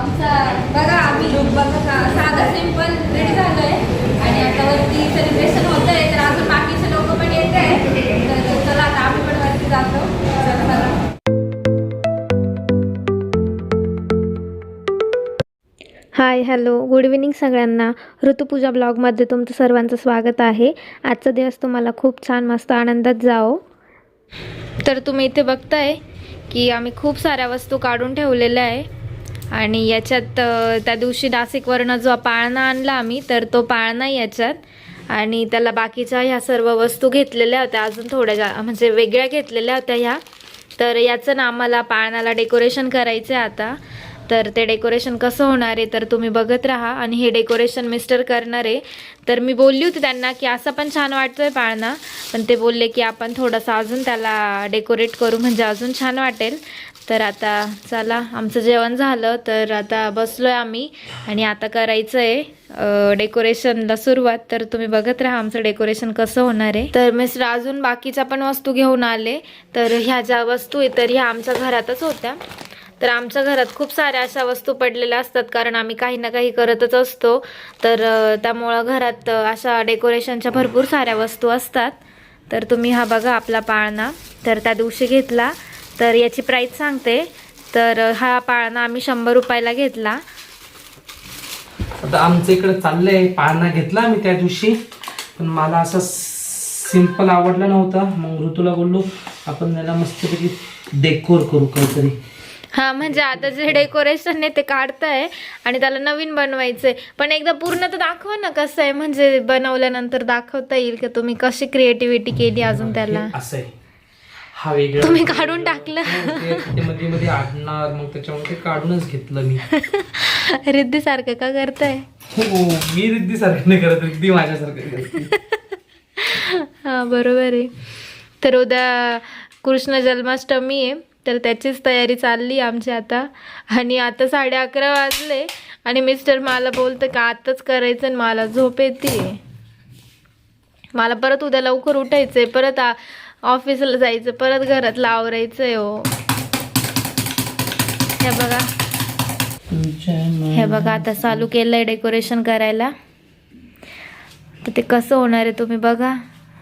आमचा बघा आम्ही बघा का साधा सिंपल रेडी झालोय. आणि आता वरती सेलिब्रेशन होत आहे तर अजून बाकीचे लोक पण येत आहे तर चला आता आम्ही पण वरती जातो. हाय हॅलो गुड इव्हिनिंग सगळ्यांना. ऋतुपूजा ब्लॉगमध्ये तुमचं सर्वांचं स्वागत आहे. आजचा दिवस तुम्हाला खूप छान मस्त आनंदात जाओ तर तुम्ही इथे बघताय की आम्ही खूप साऱ्या वस्तू काढून ठेवलेल्या आहे. आणि याच्यात त्या दिवशी नाशिकवरनं जो पाळणा आणला आम्ही तर तो पाळणा याच्यात. आणि त्याला बाकीच्या ह्या सर्व वस्तू घेतलेल्या होत्या अजून थोड्या जा म्हणजे वेगळ्या घेतलेल्या होत्या ह्या. तर याचं ना आम्हाला पाळण्याला डेकोरेशन करायचं आहे आता. तर ते डेकोरेशन कसं होणार आहे तर तुम्ही बघत राहा. आणि हे डेकोरेशन मिस्टर करणार आहे. तर मी बोलली होती त्यांना की असं पण छान वाटतोय पाळणा. पण ते बोलले की आपण थोडंसं अजून त्याला डेकोरेट करू म्हणजे अजून छान वाटेल. तर आता चला आमचं जेवण झालं तर आता बसलोय आम्ही. आणि आता करायचं आहे डेकोरेशनला सुरुवात. तर तुम्ही बघत राहा आमचं डेकोरेशन कसं होणार आहे. तर मिस्टर अजून बाकीच्या पण वस्तू घेऊन आले. तर ह्या ज्या वस्तू आहे तर ह्या आमच्या घरातच होत्या. तर आमच्या घरात खूप साऱ्या अशा वस्तू पडलेल्या असतात कारण आम्ही काही ना काही करतच असतो. तर त्यामुळं घरात अशा डेकोरेशनच्या भरपूर साऱ्या वस्तू असतात. तर तुम्ही हा बघा आपला पाळणा. तर त्या दिवशी घेतला. तर याची प्राईस सांगते. तर हा पाळणा आम्ही शंभर रुपयाला घेतला. आता आमच्या इकडे चाललंय पाळणा घेतला आम्ही त्या दिवशी. पण मला असं सिंपल आवडलं नव्हतं. मग ऋतूला बोललो आपण त्याला मस्तपैकी डेकोर करू काहीतरी. हा म्हणजे आता जे डेकोरेशन आहे ते काढताय आणि त्याला नवीन बनवायचंय. पण एकदा पूर्ण तर दाखवा ना कसं आहे. म्हणजे बनवल्यानंतर दाखवता येईल की तुम्ही? कशी क्रिएटिव्हिटी केली अजून त्याला? असं आहे. हा वेगळा तुम्ही काढून टाकलं. हो, ते मध्ये मध्ये आणणार मग त्याच्यामुळे ते काढूनच घेतलं मी. रिद्धी सारखं का करताय? हो मी रिद्धी सारखं नाही करत रिद्धी माझ्यासारखं करते. हा बरोबर आहे. तर उद्या कृष्ण जन्माष्टमी आहे तर त्याचीच तयारी चालली आमची आता. आणि आता साडे अकरा वाजले आणि मिस्टर मला बोलतं का आताच करायचं आणि मला झोप येते. मला परत उद्या लवकर उठायचंय परत आ- ऑफिसला जायचं परत घरातलं आवरायचंय हो. हे बघा. हे बघा आता चालू केलंय डेकोरेशन करायला. तर ते कसं होणार आहे तुम्ही बघा.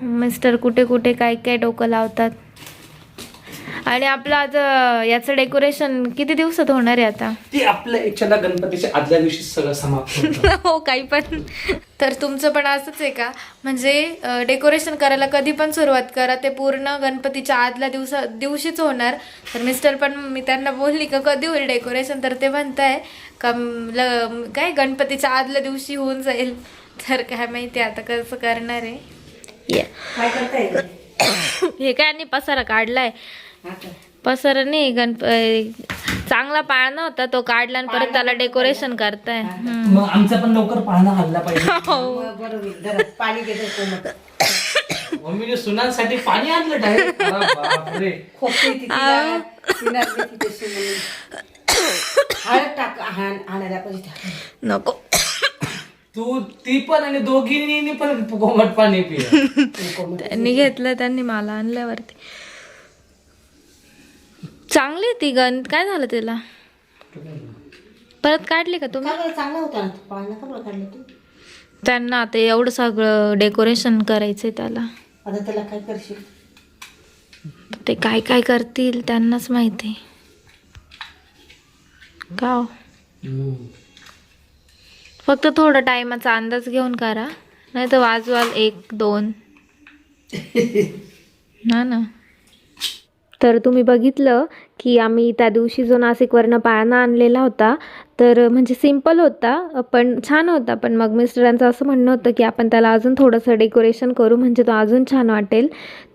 मिस्टर कुठे कुठे काय काय डोकं लावतात. आणि आपलं आता याचं डेकोरेशन किती दिवसात होणार आहे आता? ते आपल्या याच्याला गणपतीच्या आदल्या दिवशी सगळं समाप्त होतं. हो काही पण. तर तुमचं पण असंच आहे का? म्हणजे डेकोरेशन करायला कधी पण सुरुवात करा. ते पूर्ण गणपतीच्या आदल्या दिवसा दिवशीच होणार. तर मिस्टर पण मी त्यांना बोलली का कधी होईल डेकोरेशन तर ते म्हणताय का म, ल काय गणपतीच्या आदल्या दिवशी होऊन जाईल. तर काय माहिती आता कसं करणार आहे. काय करताय हे काय आणि पसारा काढलाय. पसारा नाही गणप चांगला पाळणा होता तो काढला आणि परत त्याला डेकोरेशन करताय. मग आमचा पण लवकर पाळणा हल्ला पाहिजे. कोमट. मम्मीने सुनांसाठी पाणी आणलं डायरेक्ट बापरे. नको. तू ती पण आणि दोघींनी पण कोमट पाणी पिय. त्यांनी घेतलं त्यांनी मला आणल्यावरती चांगली ती गण. काय झालं तिला? परत काढली का तुम्ही? का बरं चांगला होता ना. पाळणा का बरं काढलं तू. त्यांना आता एवढं सगळं डेकोरेशन करायचंय त्याला. आता त्याला काय करशील? ते काय काय करतील त्यांनाच माहिती. का हो? फक्त थोडं टायमाचा अंदाज घेऊन करा. नाही तर वाजवाल एक दोन. ना ना. तर तुम्ही बघितलं की आम्ही त्या दिवशी जो नाशिकवरनं पाळणा आणलेला होता तर म्हणजे सिंपल होता पण छान होता. पण मग मिस्टरांचं असं म्हणणं होतं की आपण त्याला अजून थोडंसं डेकोरेशन करू म्हणजे तो अजून छान वाटेल.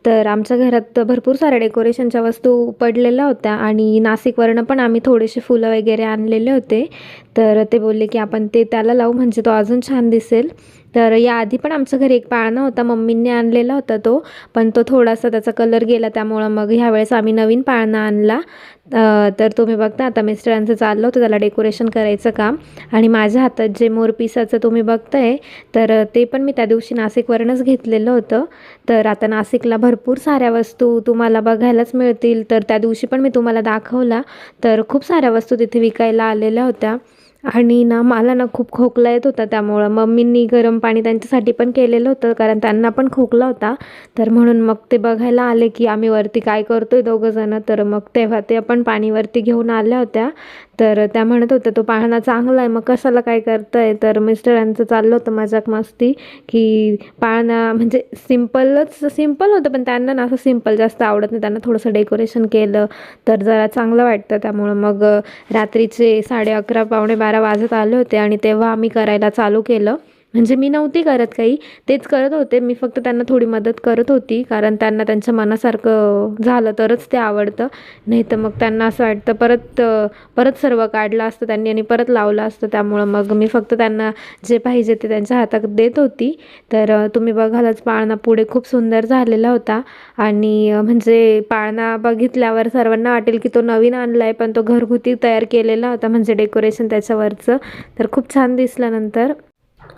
तर आमच्या घरात भरपूर साऱ्या डेकोरेशनच्या वस्तू पडलेल्या होत्या आणि नाशिकवरनं पण आम्ही थोडेसे फुलं वगैरे आणलेले होते. तर ते बोलले की आपण ते त्याला लावू म्हणजे तो अजून छान दिसेल. तर याआधी पण आमच्या घरी एक पाळणा होता मम्मींनी आणलेला होता तो पण तो थोडासा त्याचा कलर गेला त्यामुळं मग ह्यावेळेस आम्ही नवीन पाळणा आणला. तर तुम्ही बघता आता मिस्टरांचं चाललं होतं त्याला डेकोरेशन करायचं काम आणि माझ्या हातात जे मोरपिसाचं तुम्ही बघताय तर ते पण मी त्या दिवशी नाशिकवरूनच घेतलेलं होतं. तर आता नाशिकला भरपूर साऱ्या वस्तू तुम्हाला बघायलाच मिळतील तर त्या दिवशी पण मी तुम्हाला दाखवला. तर खूप साऱ्या वस्तू तिथे विकायला आलेल्या होत्या. आणि ना मला ना खूप खोकला येत होता त्यामुळं. मम्मींनी गरम पाणी त्यांच्यासाठी पण केलेलं होतं कारण त्यांना पण खोकला होता. तर म्हणून मग ते बघायला आले की आम्ही वरती काय करतोय दोघंजणं तर मग तेव्हा ते आपण पाणीवरती घेऊन आल्या होत्या. तर त्या म्हणत होत्या तो पाळणा चांगला आहे मग कशाला काय करताय? तर मिस्टरांचं चाललं होतं मजाक मस्ती की पाळणा म्हणजे सिम्पलच सिंपल होतं पण त्यांना ना असं सिंपल जास्त आवडत नाही. त्यांना थोडंसं डेकोरेशन केलं तर जरा चांगलं वाटतं. त्यामुळं मग रात्रीचे साडे अकरा पावणे बारा बारा वाजत आले होते आणि तेव्हा आम्ही करायला चालू केलं. म्हणजे मी नव्हती करत काही. तेच करत होते. मी फक्त त्यांना थोडी मदत करत होती. कारण त्यांना त्यांच्या मनासारखं झालं तरच ते आवडतं. नाही तर मग त्यांना असं वाटतं परत परत सर्व काढलं असतं त्यांनी आणि परत लावलं असतं. त्यामुळं मग मी फक्त त्यांना जे पाहिजे ते त्यांच्या हातात देत होती. तर तुम्ही बघालच पाळणा पुढे खूप सुंदर झालेला होता. आणि म्हणजे पाळणा बघितल्यावर सर्वांना वाटेल की तो नवीन आणला आहे पण तो घरगुती तयार केलेला होता. म्हणजे डेकोरेशन त्याच्यावरचं. तर खूप छान दिसलं नंतर.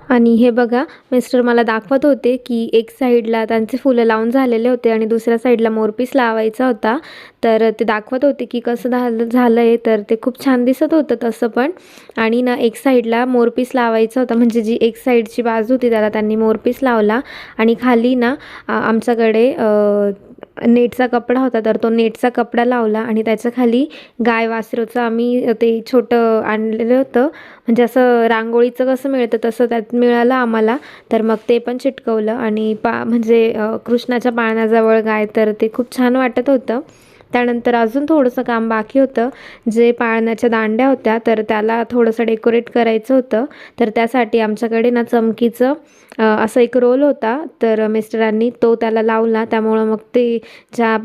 आणि हे बघा मिस्टर मला दाखवत होते की एक साईडला त्यांचे फुलं लावून झालेले होते आणि दुसऱ्या साईडला मोरपीस लावायचा होता. तर ते दाखवत होते की कसं झालं झालं आहे तर ते खूप छान दिसत होतं तसं पण. आणि ना एक साईडला मोरपीस लावायचा होता. म्हणजे जी एक साईडची बाजू होती त्याला त्यांनी मोरपीस लावला. आणि खाली ना आमच्याकडे नेटचा कपडा होता. तर तो नेटचा कपडा लावला आणि त्याच्याखाली गाय वासरूचं आम्ही ते छोटं आणलेलं होतं. म्हणजे असं रांगोळीचं कसं मिळतं तसं त्यात मिळालं आम्हाला. तर मग ते पण चिटकवलं. आणि पा म्हणजे कृष्णाच्या पाळण्याजवळ गाय. तर ते खूप छान वाटत होतं. त्यानंतर अजून थोडंसं काम बाकी होतं. जे पाळण्याच्या दांड्या होत्या तर त्याला थोडंसं डेकोरेट करायचं होतं. तर त्यासाठी आमच्याकडे ना चमकीचं असा असं एक रोल होता. तर मिस्टरांनी तो त्याला लावला. त्यामुळं मग ते ज्या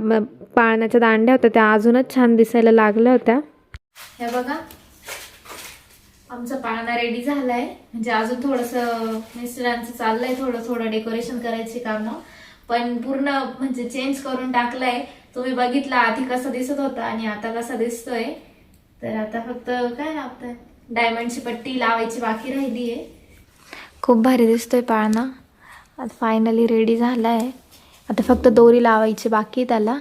पाळण्याच्या दांड्या होत्या त्या अजूनच छान दिसायला लागल्या होत्या. हे बघा. आमचा पाळणा रेडी झालाय. म्हणजे अजून थोडंसं मिस्टरांचं चाललंय थोडं थोडं डेकोरेशन करायची कामं. पण पूर्ण म्हणजे चेंज करून टाकलंय. तुम्ही बघितला आधी कसं दिसत होता आणि आता कसा दिसतोय. तर आता फक्त काय लावतंय डायमंडची पट्टी लावायची बाकी राहिली आहे खूप भारी दिसतोय पाळणा. आता फायनली रेडी झाला आहे आता फक्त दोरी लावायची बाकी आहे त्याला.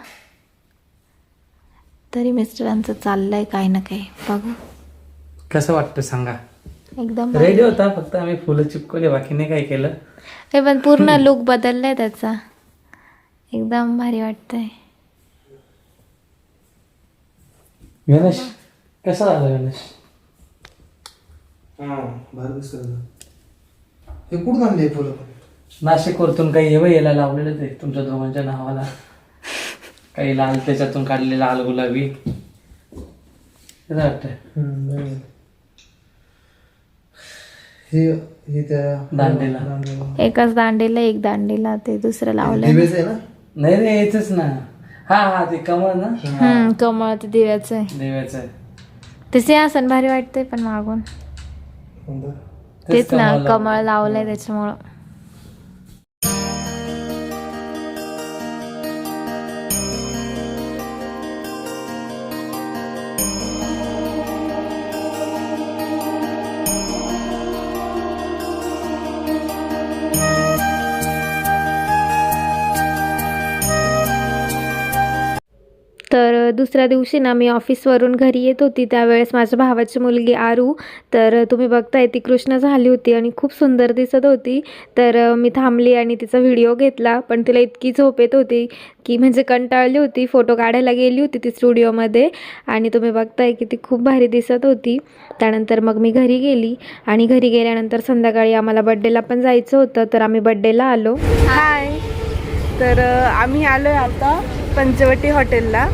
तरी मिस्टरांचं चाललंय काही ना काही. बघू. कसं वाटतं सांगा? एकदम रेडी होता फक्त आम्ही फुलं चिपकवले बाकी नाही काय केलं? हे पण पूर्ण लुक बदललाय त्याचा. एकदम भारी वाटतंय. गणेश कसा झाला गणेश? हा हे कुठून आणले हे फुलं? नाशिक वरतून काही एवढं यायला लावलेलं ते तुमच्या दोघांच्या नावाला. काही लाल त्याच्यातून काढलेला लाल गुलाबी. कसं वाटतंय. हे हे त्या दांडेला. दांडेला. एकाच दांडीला एक दांडीला ते दुसरं लावलंय. दिवेच आहे ना? नाही रे यायचंच ना. हा हा ते कमळ ना? हम्म कमळ ते दिव्याचं आहे. देवाचं आहे. ते सिंहासन भारी वाटतंय पण मागून. कोणतं? तेच ना कमळ कमळ लावलंय त्याच्यामुळं. दुसऱ्या दिवशी ना मी ऑफिसवरून घरी येत होती. त्यावेळेस माझ्या भावाची मुलगी आरू तर तुम्ही बघताय ती कृष्ण झाली होती आणि खूप सुंदर दिसत होती. तर मी थांबली आणि तिचा व्हिडिओ घेतला. पण तिला इतकी झोप येत होती की म्हणजे कंटाळली होती. फोटो काढायला गेली होती ती स्टुडिओमध्ये आणि तुम्ही बघताय की ती खूप भारी दिसत होती. त्यानंतर मग मी घरी गेली आणि घरी गेल्यानंतर संध्याकाळी आम्हाला बड्डेला पण जायचं होतं तर आम्ही बड्डेला आलो. हाय तर आम्ही आलो आहे आता पंचवटी हॉटेलला.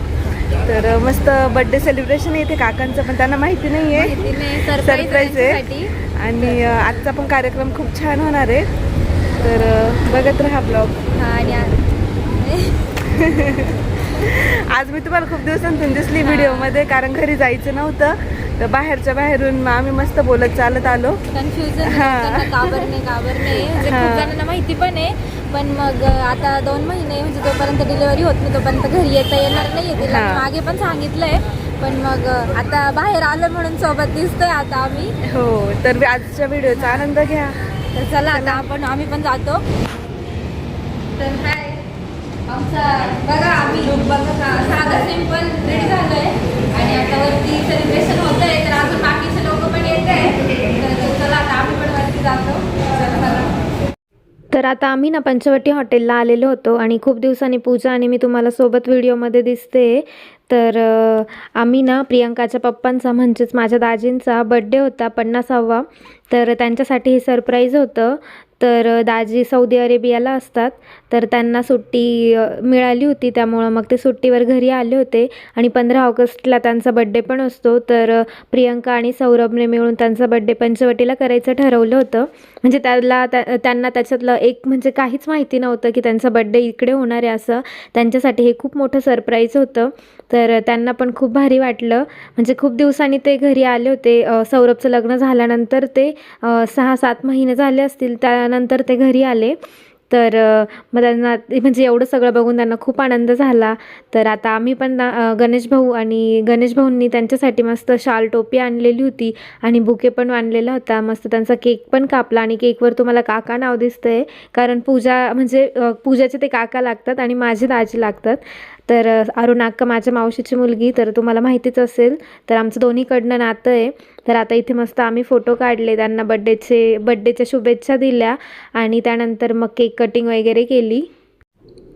तर मस्त बर्थडे सेलिब्रेशन आहे इथे काकांचं पण त्यांना माहिती नाही आहे सरप्राईज आहे. आणि आजचा पण कार्यक्रम खूप छान होणार आहे. तर बघत राहा ब्लॉग आणि आज मी तुम्हाला खूप दिवसांतून दिसली व्हिडिओमध्ये कारण घरी जायचं नव्हतं. तर बाहेरच्या बाहेरून आम्ही मस्त बोलत चालत आलो. कन्फ्युजन माहिती पण आहे पण मग आता दोन महिने म्हणजे जोपर्यंत डिलिव्हरी होत नाही तोपर्यंत घरी येता येणार नाही तिला मागे पण सांगितलंय. पण मग आता बाहेर आलं म्हणून सोबत दिसतोय आता आम्ही. हो तर आजच्या व्हिडिओचा आनंद घ्या. तर चला आता आपण आम्ही पण जातो. तर हाय तर आता आम्ही तर आता आम्ही ना पंचवटी हॉटेलला आलेलो होतो आणि खूप दिवसांनी पूजा आणि मी तुम्हाला सोबत व्हिडिओमध्ये दिसते. तर आम्ही ना प्रियंकाच्या पप्पांचा म्हणजेच माझ्या दाजींचा बड्डे होता पन्नासावा. तर त्यांच्यासाठी हे सरप्राईज होतं. तर दाजी सौदी अरेबियाला असतात. तर त्यांना सुट्टी मिळाली होती. त्यामुळं मग ते सुट्टीवर घरी आले होते. आणि पंधरा ऑगस्टला त्यांचा बड्डे पण असतो. तर प्रियंका आणि सौरभने मिळून त्यांचा बड्डे पंचवटीला करायचं ठरवलं होतं. म्हणजे त्याला त्या त्यांना त्याच्यातलं एक म्हणजे काहीच माहिती नव्हतं की त्यांचा बड्डे इकडे होणार आहे असं. त्यांच्यासाठी हे खूप मोठं सरप्राईज होतं. तर त्यांना पण खूप भारी वाटलं. म्हणजे खूप दिवसांनी ते घरी आले होते. सौरभचं लग्न झाल्यानंतर ते सहा सात महिने झाले असतील त्यानंतर ते घरी आले. तर मग त्यांना म्हणजे एवढं सगळं बघून त्यांना खूप आनंद झाला. तर आता आम्ही पण ना गणेश भाऊ आणि गणेश भाऊंनी त्यांच्यासाठी मस्त शाल टोपी आणलेली होती आणि बुके पण आणलेला होता. मस्त त्यांचा केक पण कापला आणि केकवर तुम्हाला काका नाव दिसतंय. कारण पूजा म्हणजे पूजाचे ते काका लागतात आणि माझे दाजी लागतात. तर अ, अरुण अक्का माझ्या मावशीची मुलगी तर तुम्हाला माहितीच असेल तर आमचं दोन्हीकडनं नातं आहे. तर आता इथे मस्त आम्ही फोटो काढले त्यांना बड्डेचे बड्डेच्या शुभेच्छा दिल्या आणि त्यानंतर मग केक कटिंग वगैरे केली.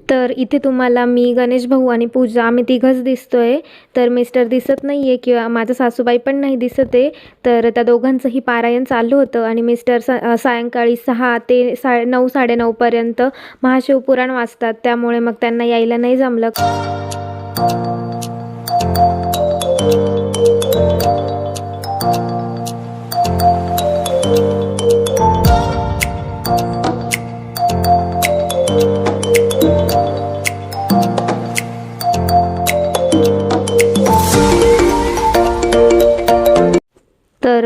तर इथे तुम्हाला मी गणेश भाऊ आणि पूजा आम्ही तिघंच दिसतो आहे तर मिस्टर दिसत नाही आहे किंवा माझं सासूबाई पण नाही दिसत. आहे तर त्या दोघांचंही पारायण चालू होतं आणि मिस्टर सा सायंकाळी सहा ते सा नऊ साडेनऊपर्यंत महाशिवपुराण वाचतात. त्यामुळे मग त्यांना यायला नाही जमलं. तर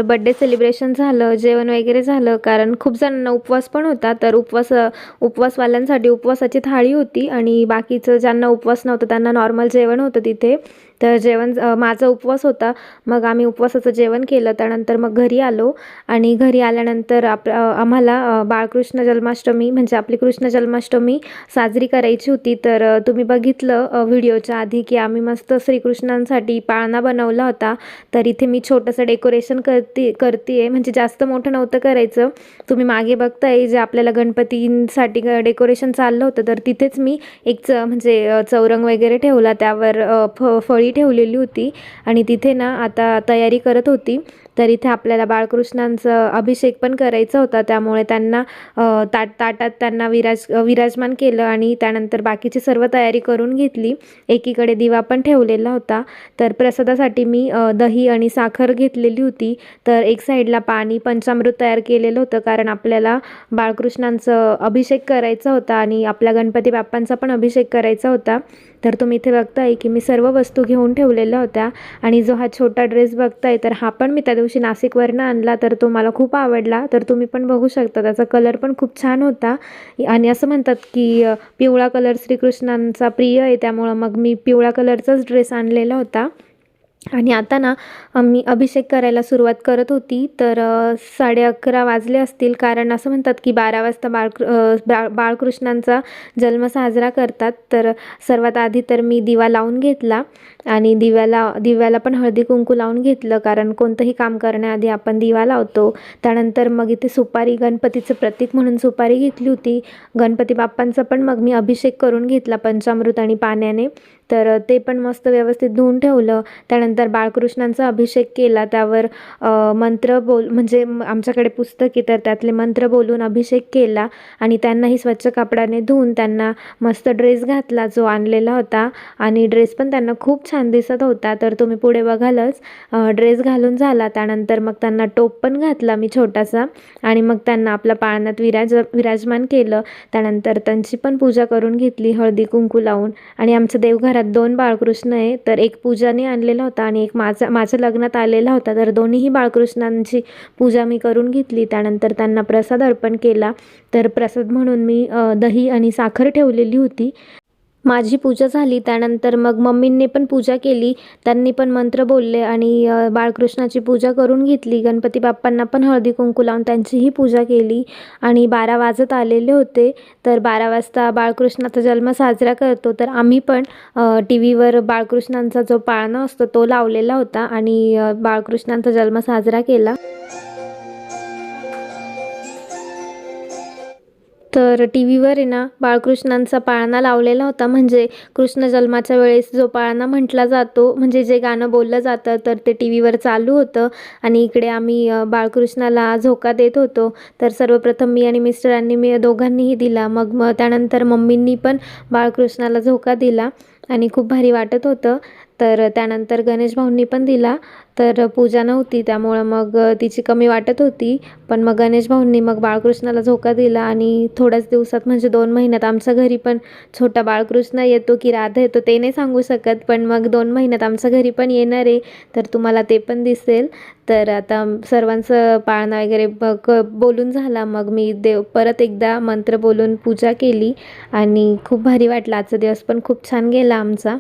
बड्डे सेलिब्रेशन झालं जेवण वगैरे झालं कारण खूप जणांना उपवास पण होता तर उपवास उपवासवाल्यांसाठी उपवासाची थाळी होती आणि बाकीचं ज्यांना उपवास नव्हतं त्यांना नॉर्मल जेवण होतं तिथे. तर जेवण माझा उपवास होता. मग आम्ही उपवासाचं जेवण केलं. त्यानंतर मग घरी आलो. आणि घरी आल्यानंतर आप आम्हाला बाळकृष्ण जन्माष्टमी म्हणजे आपली कृष्ण जन्माष्टमी साजरी करायची होती. तर तुम्ही बघितलं व्हिडिओच्या आधी की आम्ही मस्त श्रीकृष्णांसाठी पाळणा बनवला होता. तर इथे मी छोटंसं डेकोरेशन करते करते आहे म्हणजे जास्त मोठं नव्हतं करायचं. तुम्ही मागे बघताय जे आपल्याला गणपतींसाठी डेकोरेशन चाललं होतं. तर तिथेच मी एक च म्हणजे चौरंग वगैरे ठेवला. त्यावर फ फळी ठेवलेली होती. आणि तिथे ना आता तयारी करत होती. तर इथे आपल्याला बाळकृष्णांचं अभिषेक पण करायचा होता. त्यामुळे त्यांना ताट ताटात त्यांना विराज विराजमान केलं आणि त्यानंतर बाकीची सर्व तयारी करून घेतली. एकीकडे दिवा पण ठेवलेला होता. तर प्रसादासाठी मी दही आणि साखर घेतलेली होती. तर एक साईडला पाणी पंचामृत तयार केलेलं होतं. कारण आपल्याला बाळकृष्णांचं अभिषेक करायचा होता आणि आपल्या गणपती बाप्पांचा पण अभिषेक करायचा होता. तर तुम्ही इथे बघताय की मी सर्व वस्तू घेऊन ठेवलेल्या होत्या. आणि जो हा छोटा ड्रेस बघताय तर हा पण मी त्या दिवशी नाशिकवरनं आणला तर तो मला खूप आवडला. तर तुम्ही पण बघू शकता त्याचा कलर पण खूप छान होता. आणि असं म्हणतात की पिवळा कलर श्रीकृष्णांचा प्रिय आहे त्यामुळं मग मी पिवळा कलरचाच ड्रेस आणलेला होता. आणि आता ना मी अभिषेक करायला सुरुवात करत होती तर साडे अकरा वाजले असतील. कारण असं म्हणतात की बारा वाजता बाळ बा बाळकृष्णांचा जन्म साजरा करतात. तर सर्वात आधी तर मी दिवा लावून घेतला आणि दिव्याला दिव्याला पण हळदी कुंकू लावून घेतलं. कारण कोणतंही काम करण्याआधी आपण दिवा लावतो. त्यानंतर मग इथे सुपारी गणपतीचं प्रतीक म्हणून सुपारी घेतली होती. गणपती बाप्पांचा पण मग मी अभिषेक करून घेतला पंचामृत आणि पाण्याने. तर ते पण मस्त व्यवस्थित धुवून ठेवलं. त्यानंतर बाळकृष्णांचा अभिषेक केला. त्यावर मंत्र बोल म्हणजे आमच्याकडे पुस्तक आहे तर त्यातले मंत्र बोलून अभिषेक केला आणि त्यांनाही स्वच्छ कापडाने धुवून त्यांना मस्त ड्रेस घातला जो आणलेला होता. आणि ड्रेस पण त्यांना खूप छान दिसत होता. तर तुम्ही पुढे बघालच. ड्रेस घालून झाला. त्यानंतर मग त्यांना टोप पण घातला मी छोटासा. आणि मग त्यांना आपल्या पाळण्यात विराज विराजमान केलं. त्यानंतर त्यांची पण पूजा करून घेतली. हळदी कुंकू लावून. आणि आमच्या देवघरात दोन बाळकृष्ण आहे तर एक पूजाने आणलेला होता आणि एक माझा माझ्या लग्नात आलेला होता. तर दोन्हीही बाळकृष्णांची पूजा मी करून घेतली. त्यानंतर त्यांना प्रसाद अर्पण केला. तर प्रसाद म्हणून मी दही आणि साखर ठेवलेली होती. माझी पूजा झाली त्यानंतर मग मम्मींनी पण पूजा केली त्यांनी पण मंत्र बोलले आणि बाळकृष्णाची पूजा करून घेतली. गणपती बाप्पांना पण हळदी कुंकू लावून त्यांचीही पूजा केली आणि बारा वाजत आलेले होते. तर बारा वाजता बाळकृष्णाचा जन्म साजरा करतो. तर आम्ही पण टी व्हीवर बाळकृष्णांचा जो पाळणा असतो तो लावलेला होता आणि बाळकृष्णांचा जन्म साजरा केला. तर टी व्हीवर आहे ना बाळकृष्णांचा पाळणा लावलेला होता. म्हणजे कृष्ण जन्माच्या वेळेस जो पाळणा म्हटला जातो म्हणजे जे गाणं बोललं जातं तर ते टी व्हीवर चालू होतं. आणि इकडे आम्ही बाळकृष्णाला झोका देत होतो. तर सर्वप्रथम मी आणि मिस्टरांनी मी दोघांनीही दिला. मग मग त्यानंतर मम्मींनी पण बाळकृष्णाला झोका दिला. आणि खूप भारी वाटत होतं. तर त्यानंतर गणेश भाऊंनी पण दिला. तर पूजा नव्हती त्यामुळं मग तिची कमी वाटत होती. पण मग गणेश भाऊंनी मग बाळकृष्णाला झोका दिला आणि थोड्याच दिवसात म्हणजे दोन महिन्यात आमच्या घरी पण छोटा बाळकृष्ण येतो की राधा येतो ते नाही सांगू शकत. पण मग दोन महिन्यात आमच्या घरी पण येणार आहे तर तुम्हाला ते पण दिसेल. तर आता सर्वांचं पाळणा वगैरे बघ बोलून झाला. मग मी देव परत एकदा मंत्र बोलून पूजा केली आणि खूप भारी वाटलं. आजचा दिवस पण खूप छान गेला आमचा.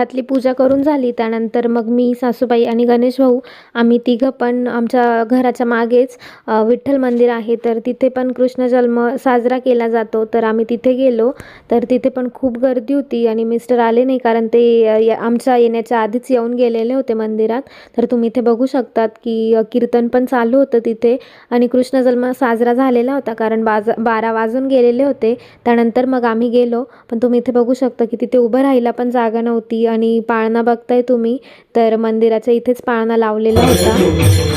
घरातली पूजा करून झाली. त्यानंतर मग मी सासूबाई आणि गणेश भाऊ आम्ही तिघं पण आमच्या घराच्या मागेच विठ्ठल मंदिर आहे. तर तिथे पण कृष्ण जन्म साजरा केला जातो. तर आम्ही तिथे गेलो. तर तिथे पण खूप गर्दी होती आणि मिस्टर आले नाही कारण ते या- आमच्या येण्याच्या आधीच येऊन गेलेले होते मंदिरात. तर तुम्ही इथे बघू शकतात की कीर्तन पण चालू होतं तिथे आणि कृष्ण जन्म साजरा झालेला होता कारण बाजा बारा वाजून गेलेले होते. त्यानंतर मग आम्ही गेलो. पण तुम्ही इथे बघू शकता की तिथे उभं राहायला पण जागा नव्हती. आणि पाळणा बघताय तुम्ही तर मंदिराच्या इथेच पाळणा लावलेला होता.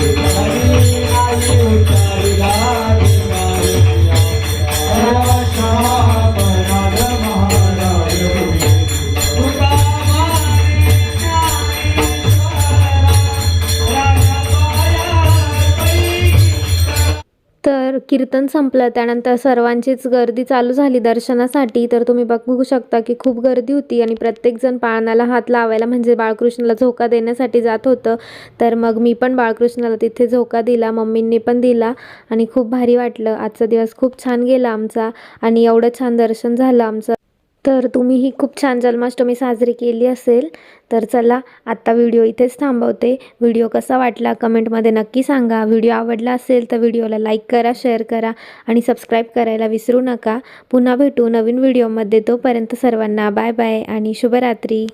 कीर्तन संपलं त्यानंतर सर्वांचीच गर्दी चालू झाली दर्शनासाठी. तर तुम्ही बघू शकता की खूप गर्दी होती आणि प्रत्येकजण पाळणाला हात लावायला म्हणजे बाळकृष्णाला झोका देण्यासाठी जात होतं. तर मग मी पण बाळकृष्णाला तिथे झोका दिला मम्मींनी पण दिला आणि खूप भारी वाटलं. आजचा दिवस खूप छान गेला आमचा आणि एवढं छान दर्शन झालं आमचं. तर तुम्हीही खूप छान जन्माष्टमी साजरी केली असेल तर चला आत्ता व्हिडिओ इथेच थांबवते. व्हिडिओ कसा वाटला कमेंटमध्ये नक्की सांगा. व्हिडिओ आवडला असेल तर व्हिडिओला लाईक करा शेअर करा आणि सबस्क्राईब करायला विसरू नका. पुन्हा भेटू नवीन व्हिडिओमध्ये. तोपर्यंत सर्वांना बाय बाय आणि शुभरात्री.